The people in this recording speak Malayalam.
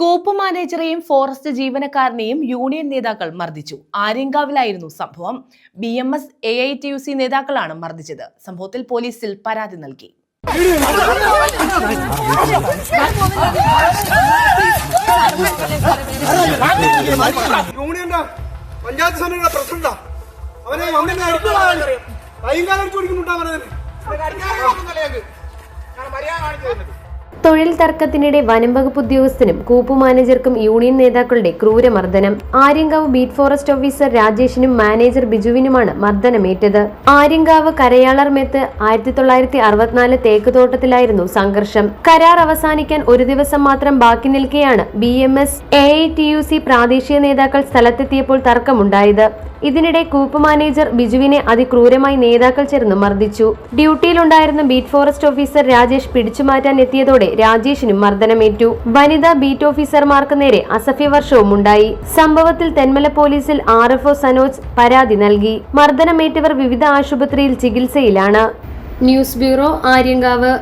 കോപ്പ് മാനേജറെയും ഫോറസ്റ്റ് ജീവനക്കാരനെയും യൂണിയൻ നേതാക്കൾ മർദ്ദിച്ചു. ആര്യങ്കാവിലായിരുന്നു സംഭവം. B M S A I T U C നേതാക്കളാണ് മർദ്ദിച്ചത്. സംഭവത്തിൽ പോലീസിൽ പരാതി നൽകി. പഞ്ചായത്ത് സമിതിയുടെ പ്രസിഡന്റാ. അവനെ വന്നിട്ട് അടിക്കുവാണ് കൈകാലം മര്യാദ കാണിച്ചു അവനെ തൊഴിൽ തർക്കത്തിനിടെ വനം വകുപ്പ് ഉദ്യോഗസ്ഥനും കൂപ്പ് മാനേജർക്കും യൂണിയൻ നേതാക്കളുടെ ക്രൂര മർദ്ദനം ആര്യങ്കാവ് ബീറ്റ് ഫോറസ്റ്റ് ഓഫീസർ രാജേഷിനും മാനേജർ ബിജുവിനുമാണ് മർദ്ദനമേറ്റത്. ആര്യങ്കാവ് കരയാളർ മെത്ത് ആയിരത്തി തൊള്ളായിരത്തി അറുപത്തിനാല് തേക്ക് തോട്ടത്തിലായിരുന്നു സംഘർഷം. കരാർ അവസാനിക്കാൻ ഒരു ദിവസം മാത്രം ബാക്കി നിൽക്കെയാണ് B M S A I T U C പ്രാദേശിക നേതാക്കൾ സ്ഥലത്തെത്തിയപ്പോൾ തർക്കമുണ്ടായത്. ഇതിനിടെ കൂപ്പ് മാനേജർ ബിജുവിനെ അതിക്രൂരമായി നേതാക്കൾ ചേർന്ന് മർദ്ദിച്ചു. ഡ്യൂട്ടിയിലുണ്ടായിരുന്ന ബീറ്റ് ഫോറസ്റ്റ് ഓഫീസർ രാജേഷ് പിടിച്ചുമാറ്റാൻ എത്തിയതോടെ രാജേഷിനും മർദ്ദനമേറ്റു. വനിതാ ബീറ്റ് ഓഫീസർമാർക്ക് നേരെ അസഭ്യവർഷവും ഉണ്ടായി സംഭവത്തിൽ തെന്മല പോലീസിൽ ആർ എഫ് ഒ സനോജ് പരാതി നൽകി. മർദ്ദനമേറ്റവർ വിവിധ ആശുപത്രിയിൽ ചികിത്സയിലാണ്. News bureau Aryankavu.